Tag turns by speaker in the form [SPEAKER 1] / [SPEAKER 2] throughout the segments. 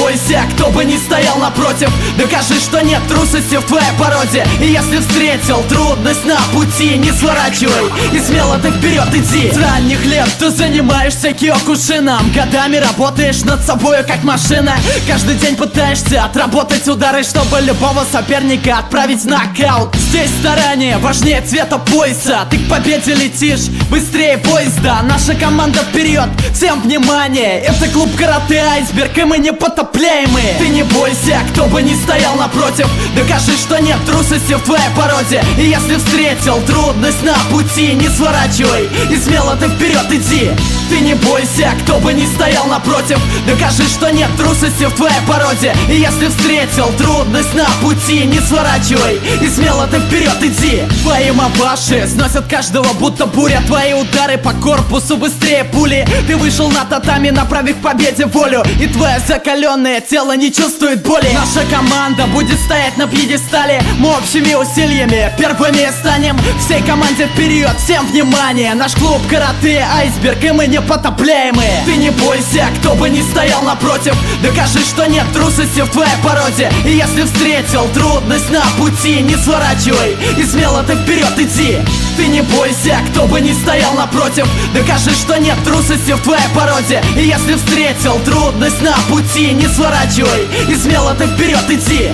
[SPEAKER 1] бойся, кто бы ни стоял напротив. Докажи, что нет трусости в твоей породе. И если встретил трудность на пути Не сворачивай. И смело ты вперед иди. С ранних лет ты занимаешься киокушином. Годами работаешь над собой как машина. Каждый день пытаешься отработать удары Чтобы любого соперника отправить в нокаут. Здесь старание важнее цвета пояса. Ты к победе летишь быстрее поезда. Наша команда вперед, всем внимание. Это клуб карате айсберг и мы не потопляемые Ты не бойся, кто бы ни стоял напротив Докажи, что нет трусости в твоей породе. И если встретил трудность на пути Не сворачивай и смело ты вперед иди. Ты не бойся, кто бы ни стоял напротив Докажи, что нет трусости в твоей породе. И если встретил трудность на пути Не сворачивай и смело ты вперед иди. Твои мабаши сносят каждого будто буря. Твои удары по корпусу быстрее пули. Ты вышел на татами, направив к победе волю. И твое закаленное тело не чувствует боли. Наша команда будет стоять на пьедестале. Мы общими усилиями первыми станем. Всей команде вперед, всем внимание. Наш клуб карате айсберг и мы не потопляемые Ты не бойся, кто бы ни стоял напротив. Докажи, что нет трусости в твоей породе. И если встретил трудность на пути Не сворачивай. И смело ты вперед иди. Ты не бойся, кто бы ни стоял напротив. Докажи, что нет трусости в твоей породе. И если встретил трудность на пути Не сворачивай. И смело ты вперед иди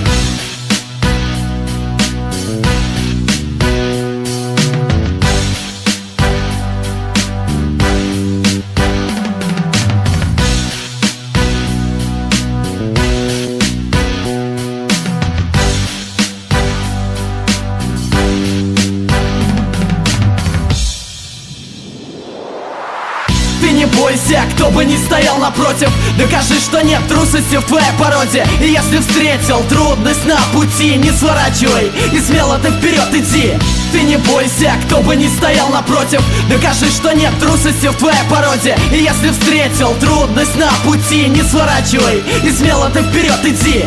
[SPEAKER 1] бойся, кто бы ни стоял напротив Докажи, что нет трусости в твоей породе. И если встретил трудность на пути Не сворачивай и смело ты вперед иди. Ты не бойся, кто бы ни стоял напротив Докажи, что нет трусости в твоей породе. И если встретил трудность на пути Не сворачивай и смело ты вперед иди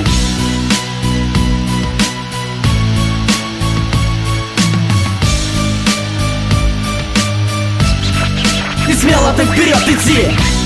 [SPEAKER 1] Ты вперед иди